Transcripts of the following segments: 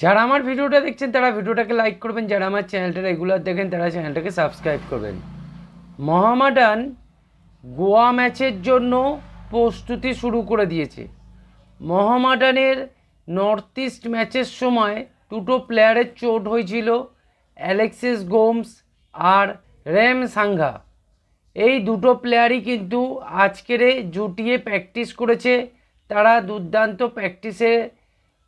যারা আমার ভিডিওটা দেখছেন, তারা ভিডিওটাকে লাইক করবেন। যারা আমার চ্যানেলটা রেগুলার দেখেন, তারা চ্যানেলটাকে সাবস্ক্রাইব করবেন। মোহামেডান গোয়া ম্যাচের জন্য প্রস্তুতি শুরু করে দিয়েছে। মোহামেডানের নর্থ ইস্ট ম্যাচের সময় দুটো প্লেয়ারের চোট হয়েছিল, অ্যালেক্সিস গোমস আর রেম সাংঘা এই দুটো প্লেয়ারই কিন্তু আজকেরে জুটিয়ে প্র্যাকটিস করেছে। তারা দুর্দান্ত প্র্যাকটিসে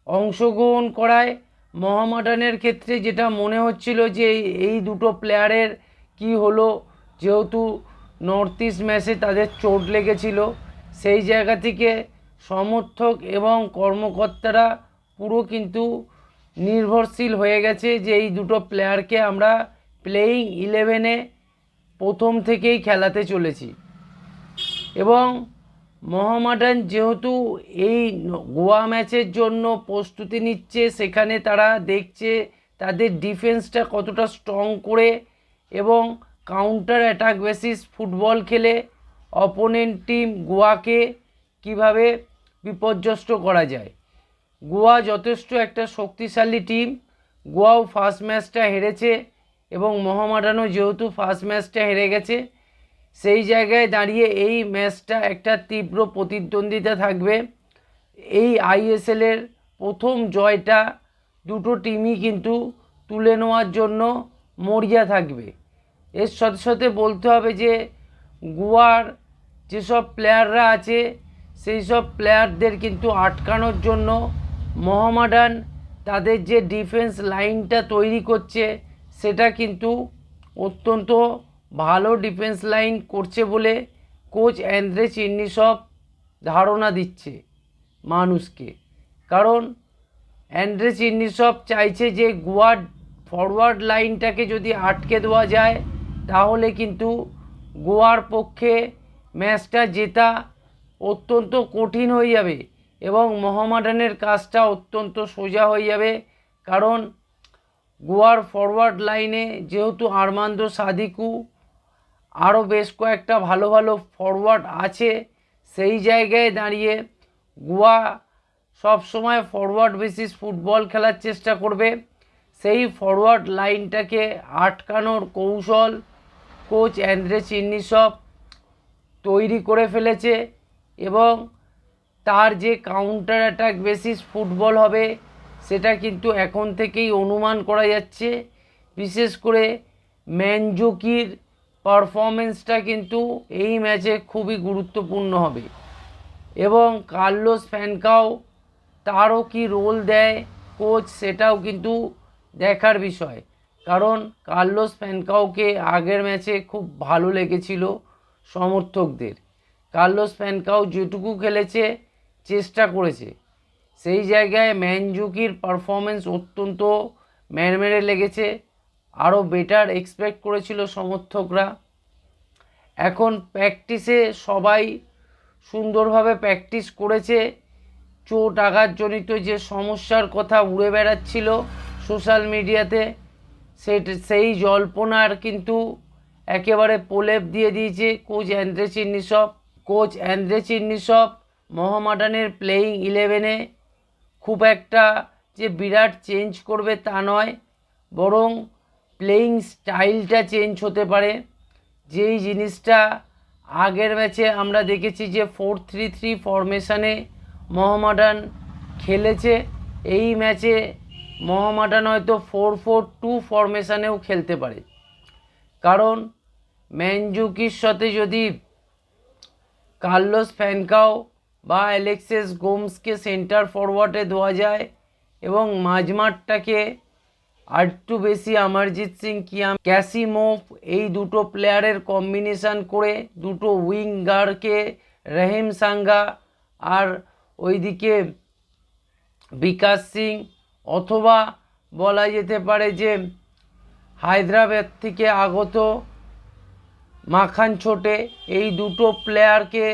অংশগ্রহণ করায় মহামাডানের ক্ষেত্রে যেটা মনে হচ্ছিল যে এই- দুটো প্লেয়ারের কি হলো, যেহেতু নর্থ ইস্ট ম্যাচে তাদের চোট লেগেছিল, সেই জায়গা থেকে সমর্থক এবং কর্মকর্তারা পুরো কিন্তু নির্ভরশীল হয়ে গেছে যে এই দুটো প্লেয়ারকে আমরা প্লেয়িং ইলেভেনে প্রথম থেকেই খেলাতে চলেছি। এবং মোহামেডান যেহেতু এই গোয়া ম্যাচের জন্য প্রস্তুতি নিচ্ছে, সেখানে তারা দেখছে তাদের ডিফেন্সটা কতটা স্ট্রং করে এবং কাউন্টার অ্যাটাক বেসিস ফুটবল খেলে অপোনেন্ট টিম গোয়াকে কীভাবে বিপর্যস্ত করা যায়। গোয়া যথেষ্ট একটা শক্তিশালী টিম গোয়াও ফার্স্ট ম্যাচটা হেরেছে এবং মোহামেডানও যেহেতু ফার্স্ট ম্যাচটা হেরে গেছে সেই জায়গায় দাঁড়িয়ে এই ম্যাচটা একটা তীব্র প্রতিদ্বন্দ্বিতা থাকবে। এই আইএসএলের প্রথম জয়টা দুটো টিমই কিন্তু তুলে নেওয়ার জন্য মরিয়া থাকবে। এর সাথে সাথে বলতে হবে যে, গোয়ার যেসব প্লেয়াররা আছে সেই সব প্লেয়ারদের কিন্তু আটকানোর জন্য মোহামেডান তাদের যে ডিফেন্স লাইনটা তৈরি করছে, সেটা কিন্তু অত্যন্ত ভালো ডিফেন্স লাইন করছে বলে কোচ অ্যান্দ্রে চিন্নিসব ধারণা দিচ্ছে মানুষকে। কারণ অ্যান্ড্রে চিন্নিসব চাইছে যে গোয়ার ফরওয়ার্ড লাইনটাকে যদি আটকে দেওয়া যায়, তাহলে কিন্তু গোয়ার পক্ষে ম্যাচটা জেতা অত্যন্ত কঠিন হয়ে যাবে এবং মোহামেডানের কাজটা অত্যন্ত সোজা হয়ে যাবে। কারণ গোয়ার ফরওয়ার্ড লাইনে যেহেতু আরমান্দো সাদিকু আরও বেশ কয়েকটা ভালো ভালো ফরওয়ার্ড আছে। সেই জায়গায় দাঁড়িয়ে গোয়া সবসময় ফরওয়ার্ড বেসিস ফুটবল খেলার চেষ্টা করবে। সেই ফরওয়ার্ড লাইনটাকে আটকানোর কৌশল কোচ অ্যান্ড্রে চিন্নিসব তৈরি করে ফেলেছে এবং তার যে কাউন্টার অ্যাটাক বেসিস ফুটবল হবে, সেটা কিন্তু এখন থেকেই অনুমান করা যাচ্ছে। বিশেষ করে ম্যানজুকির পারফরমেন্সটা কিন্তু এই ম্যাচে খুবই গুরুত্বপূর্ণ হবে। এবং কার্লোস ফ্যানকাও তারও কি রোল দেয়, কোচ সেটাও কিন্তু দেখার বিষয়। কারণ কার্লোস ফ্যানকাওকে আগের ম্যাচে খুব ভালো লেগেছিল সমর্থকদের। কার্লোস ফ্যানকাও যেটুকু খেলেছে, চেষ্টা করেছে। সেই জায়গায় ম্যানজুকির পারফরমেন্স অত্যন্ত ম্যারমেরে লেগেছে। আরও বেটার এক্সপেক্ট করেছিল সমর্থকরা। এখন প্র্যাকটিসে সবাই সুন্দরভাবে প্র্যাকটিস করেছে। চোট আঘাতজনিত যে সমস্যার কথা উড়ে বেড়াচ্ছিল সোশ্যাল মিডিয়াতে সেই জল্পনার কিন্তু একেবারে প্রলেপ দিয়ে দিয়েছে coach Andrey Chernyshov. Coach Andrey Chernyshov মোহামেডানের playing ইলেভেনে খুব একটা যে বিরাট চেঞ্জ করবে তা নয়, বরং প্লেয়িং স্টাইলটা চেঞ্জ হতে পারে। যেই জিনিসটা আগের ম্যাচে আমরা দেখেছি যে ফোর থ্রি থ্রি ফরমেশনে মোহামেডান খেলেছে, এই ম্যাচে মোহামেডান হয়তো ফোর ফোর টু ফরমেশনেও খেলতে পারে। কারণ ম্যানজুকির সাথে যদি কার্লোস ফ্যানকাও বা অ্যালেক্সেস গোমসকে সেন্টার ফরওয়ার্ডে দেওয়া যায় এবং মাঝমাঠটাকে আরেকটু বেশি অমরজিৎ সিং, কিয়াম ক্যাসিমোভ এই দুটো প্লেয়ারের কম্বিনেশন করে দুটো উইঙ্গারকে রহিম সাঙ্গা আর ওইদিকে বিকাশ সিং, অথবা বলা যেতে পারে যে হায়দ্রাবাদ থেকে আগত মাখান ছোটে, এই দুটো প্লেয়ারকে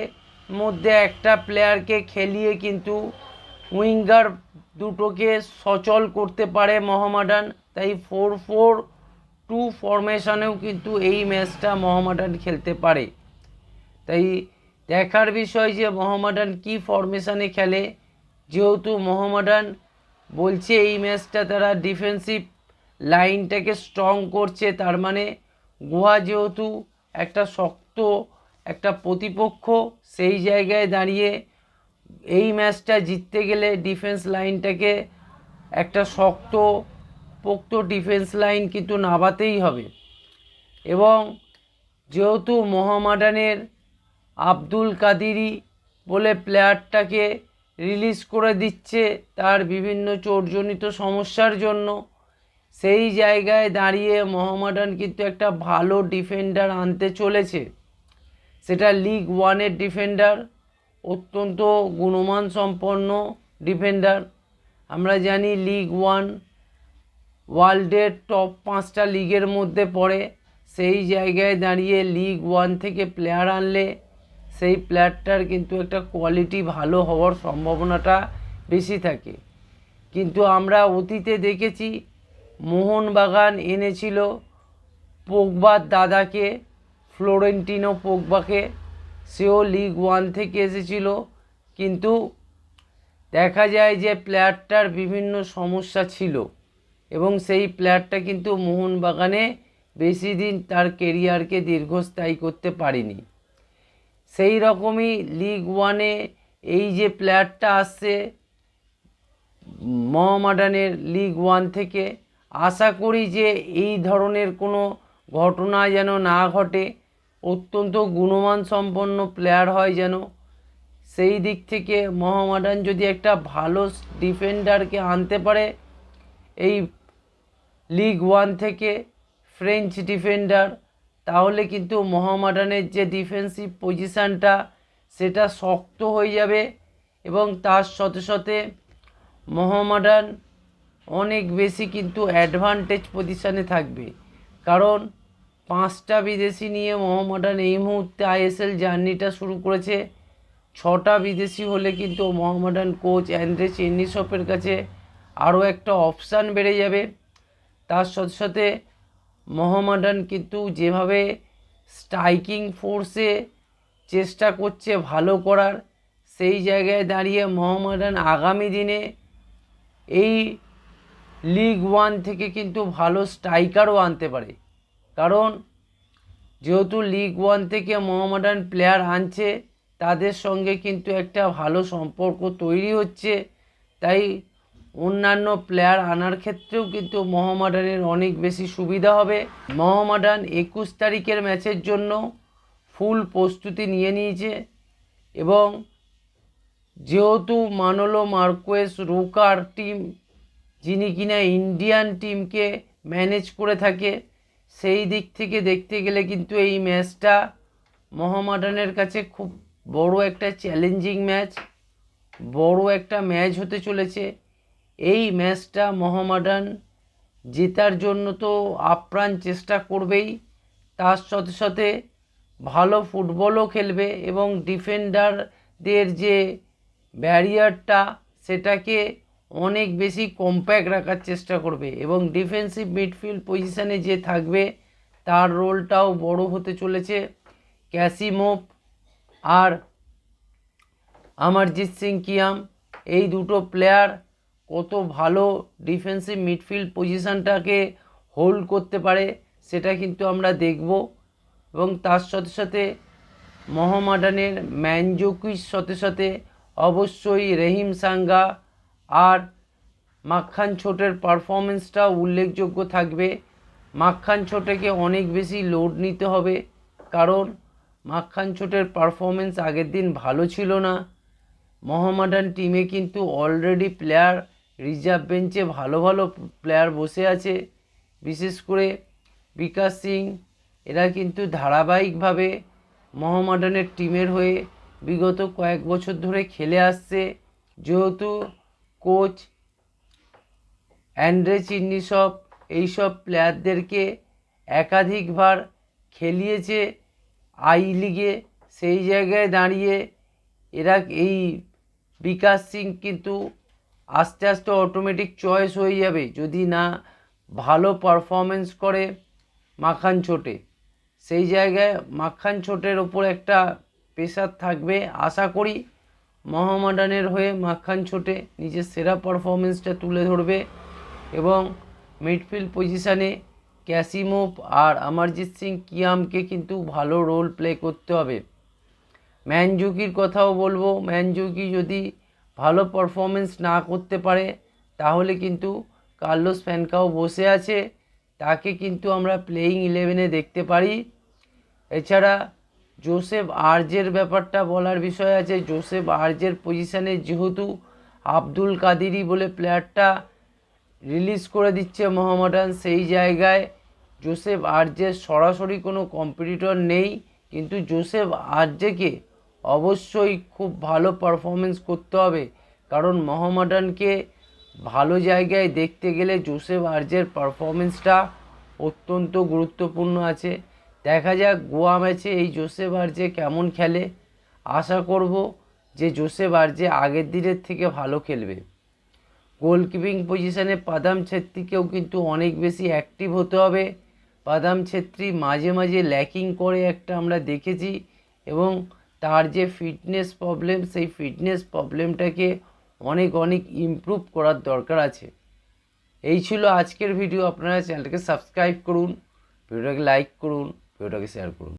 মধ্যে একটা প্লেয়ারকে খেলিয়ে কিন্তু উইঙ্গার দুটোকে সচল করতে পারে মোহামেডান তাই ফোর ফোর টু ফরমেশনেও কিন্তু এই ম্যাচটা মোহামেডান খেলতে পারে। তাই দেখার বিষয় যে মোহামেডান কী ফরমেশনে খেলে, যেহেতু মোহামেডান বলছে এই ম্যাচটা তারা ডিফেন্সিভ লাইনটাকে স্ট্রং করছে, তার মানে গোয়া যেহেতু একটা শক্ত, একটা প্রতিপক্ষ, সেই জায়গায় দাঁড়িয়ে এই ম্যাচটা জিততে গেলে ডিফেন্স লাইনটাকে একটা শক্ত পোক্ত ডিফেন্স লাইন কিন্তু নামাতেই হবে। এবং যেহেতু মোহামেডানের আব্দুল কাদিরি বলে প্লেয়ারটাকে রিলিজ করে দিচ্ছে তার বিভিন্ন চোটজনিত সমস্যার জন্য, সেই জায়গায় দাঁড়িয়ে মোহামেডান কিন্তু একটা ভালো ডিফেন্ডার আনতে চলেছে। সেটা লিগ ওয়ানের ডিফেন্ডার, অত্যন্ত গুণমান সম্পন্ন ডিফেন্ডার। আমরা জানি লিগ ওয়ান ওয়ার্ল্ডের টপ পাঁচটা লিগের মধ্যে পড়ে। সেই জায়গায় দাঁড়িয়ে লিগ ওয়ান থেকে প্লেয়ার আনলে সেই প্লেয়ারটার কিন্তু একটা কোয়ালিটি ভালো হওয়ার সম্ভাবনাটা বেশি থাকে। কিন্তু আমরা অতীতে দেখেছি, মোহনবাগান এনেছিল পোগবার দাদাকে, ফ্লোরেন্টিনো পোগবাকে। সেও লিগ ওয়ান থেকে এসেছিল। কিন্তু দেখা যায় যে প্লেয়ারটার বিভিন্ন সমস্যা ছিল। এবং সেই প্লেয়ারটা কিন্তু মোহনবাগানে বেশি দিন তার কেরিয়ারকে দীর্ঘস্থায়ী করতে পারেনি। সেই রকমই লিগ ওয়ানে এই যে প্লেয়ারটা আসছে, মোহামেডানের লিগ ওয়ান থেকে, আশা করি যে এই ধরনের কোনো ঘটনা যেন না ঘটে, অত্যন্ত গুণমান সম্পন্ন প্লেয়ার হয় যেন। সেই দিক থেকে মহামাডান যদি একটা ভালো ডিফেন্ডারকে আনতে পারে, এই লিগ ওয়ান থেকে ফ্রেঞ্চ ডিফেন্ডার তাহলে কিন্তু মোহামেডানের যে ডিফেন্সিভ পজিশানটা সেটা শক্ত হয়ে যাবে এবং তার সাথে সাথে মোহামেডান অনেক বেশি কিন্তু অ্যাডভান্টেজ পজিশানে থাকবে। কারণ পাঁচটা বিদেশি নিয়ে মোহামেডান এই মুহূর্তে আইএসএল জার্নিটা শুরু করেছে। ছটা বিদেশি হলে কিন্তু মোহামেডান কোচ অ্যান্ড্রে চেন্নিসপের কাছে আরও একটা অপশান বেড়ে যাবে। তার সাথে সাথে মোহামেডান কিন্তু যেভাবে স্ট্রাইকিং ফোর্সে চেষ্টা করছে ভালো করার, সেই জায়গায় দাঁড়িয়ে মোহামেডান আগামী দিনে এই লিগ ওয়ান থেকে কিন্তু ভালো স্ট্রাইকারও আনতে পারে। কারণ যেহেতু লিগ ওয়ান থেকে মোহামেডান প্লেয়ার আনছে, তাদের সঙ্গে কিন্তু একটা ভালো সম্পর্ক তৈরি হচ্ছে। তাই অন্যান্য প্লেয়ার আনার ক্ষেত্রেও কিন্তু মোহামেডানের অনেক বেশি সুবিধা হবে। মোহামেডান একুশ তারিখের ম্যাচের জন্য ফুল প্রস্তুতি নিয়ে নিয়েছে এবং যেহেতু মানলো মার্কোয়েস রোকার টিম যিনি কিনা ইন্ডিয়ান টিমকে ম্যানেজ করে থাকে, সেই দিক থেকে দেখতে গেলে কিন্তু এই ম্যাচটা মোহামেডানের কাছে খুব বড় একটা চ্যালেঞ্জিং ম্যাচ বড় একটা ম্যাচ হতে চলেছে। এই ম্যাচটা মোহামেডান জেতার জন্য তো আপ্রাণ চেষ্টা করবেই। তার সাথে সাথে ভালো ফুটবলও খেলবে এবং ডিফেন্ডারদের যে ব্যারিয়ারটা, সেটাকে অনেক বেশি কম্প্যাক্ট রাখার চেষ্টা করবে এবং ডিফেন্সিভ মিডফিল্ড পজিশানে যে থাকবে, তার রোলটাও বড় হতে চলেছে। ক্যাসিমোভ আর অমরজিৎ সিং কিয়াম, এই দুটো প্লেয়ার কত ভালো ডিফেন্সিভ মিডফিল্ড পজিশানটাকে হোল্ড করতে পারে সেটা কিন্তু আমরা দেখব। এবং তার সাথে সাথে মোহামেডানের ম্যানজোকির সাথে সাথে অবশ্যই রহিম সাঙ্গা আর মাখান ছোটের পারফরমেন্সটা উল্লেখযোগ্য থাকবে। মাখান ছোটেকে অনেক বেশি লোড নিতে হবে কারণ মাখান ছোটের পারফরমেন্স আগের দিন ভালো ছিল না। মোহামেডান টিমে কিন্তু অলরেডি প্লেয়ার রিজার্ভ বেঞ্চে ভালো ভালো প্লেয়ার বসে আছে। বিশেষ করে বিকাশ সিং, এরা কিন্তু ধারাবাহিকভাবে মোহামেডানের টিমের হয়ে বিগত কয়েক বছর ধরে খেলে আসছে। যেহেতু কোচ অ্যান্ড্রে চিন্নিসব এইসব প্লেয়ারদেরকে একাধিকবার খেলিয়েছে আই লিগে, সেই জায়গায় দাঁড়িয়ে এরা, এই বিকাশ সিং কিন্তু আস্তে আস্তে অটোমেটিক চয়েস হয়ে যাবে, যদি না ভালো পারফরমেন্স করে মাখান ছোটে। সেই জায়গায় মাখান ছোটের ওপর একটা প্রেশার থাকবে। আশা করি মহামাডানের হয়ে মাখান ছোটে নিজের সেরা পারফরমেন্সটা তুলে ধরবে এবং মিডফিল্ড পজিশানে ক্যাসিমোভ আর অমরজিৎ সিং কিয়ামকে কিন্তু ভালো রোল প্লে করতে হবে। ম্যানজুকির কথাও বলব ম্যানজুকি যদি ভালো পারফরমেন্স না করতে পারে, তাহলে কিন্তু কার্লোস ফ্যানকাও বসে আছে। তাকে কিন্তু আমরা প্লেয়িং ইলেভেনে দেখতে পারি। এছাড়া জোসেফ আর্জের ব্যাপারটা বলার বিষয় আছে। জোসেফ আর্জের পজিশানে যেহেতু আব্দুল কাদিরি বলে প্লেয়ারটা রিলিজ করে দিচ্ছে মোহামেডান সেই জায়গায় জোসেফ আর্জের সরাসরি কোনো কম্পিটিটর নেই। কিন্তু জোসেফ আর্জেকে অবশ্যই খুব ভালো পারফরমেন্স করতে হবে। কারণ মোহামেডানকে ভালো জায়গায় দেখতে গেলে জোসেফ আর্জের পারফরমেন্সটা অত্যন্ত গুরুত্বপূর্ণ আছে। দেখা যাক গোয়া ম্যাচে এই জোসেফ আর্জে কেমন খেলে। আশা করব যে জোসেফ আর্জে আগের দিনের থেকে ভালো খেলবে। গোলকিপিং পজিশনে পাদাম ছেত্রীকেও কিন্তু অনেক বেশি অ্যাক্টিভ হতে হবে। পাদাম ছেত্রী মাঝে মাঝে ল্যাকিং করে একটা আমরা দেখেছি এবং তার যে ফিটনেস প্রবলেম সেই ফিটনেস প্রবলেমটাকে অনেক অনেক ইমপ্রুভ করার দরকার আছে। এই ছিল আজকের ভিডিও আপনারা চ্যানেলটাকে সাবস্ক্রাইব করুন ভিডিওটাকে লাইক করুন ভিডিওটাকে শেয়ার করুন।